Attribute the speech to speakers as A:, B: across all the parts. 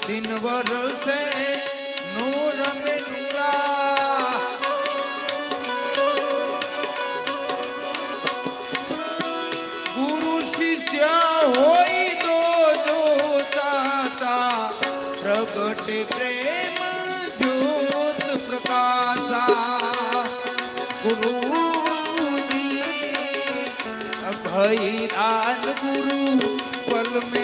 A: દિન વરસે નૂર મેનુરા ગુરુ શિષ્ય હોય તો જોતા પ્રગટ પ્રેમ જ્યોત પ્રકાશા ગુરુ અભય દાન ગુરુ પલમે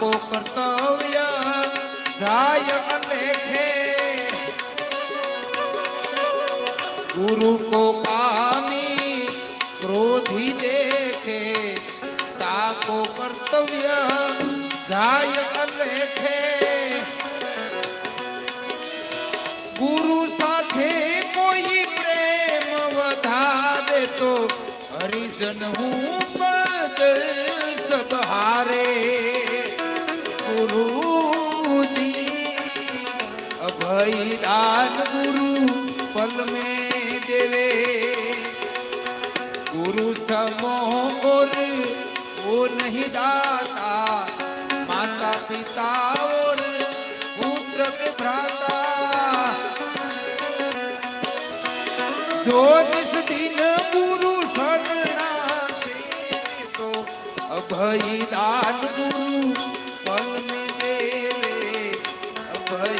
A: को कर्तव्या जाय गुरु को पानी क्रोधी देखे, ताको कर्तव्य जाय देखे गुरु साथे कोई प्रेम वधा दे तो हरिजन हूँ भई दान गुरु पल में देवे। गुरु समो और वो नहीं दाता, माता पिता और पुत्र के भ्राता। जो जिस दिन गुरु शरणा तो भई दान गुरु पल में देवे। भई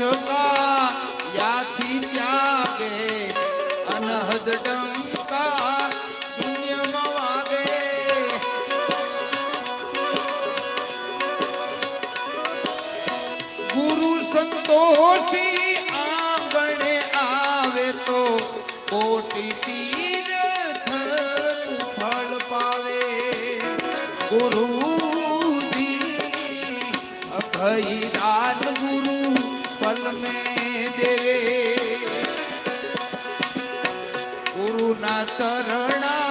A: या याति त्यागे, अनहद डंका, शून्य मवागे। गुरु संतोषी आंगणे आवे तो कोटी तीर फल पावे। गुरु दी अभय दान गुरु ફલ મેં દેવે ગુરુના શરણા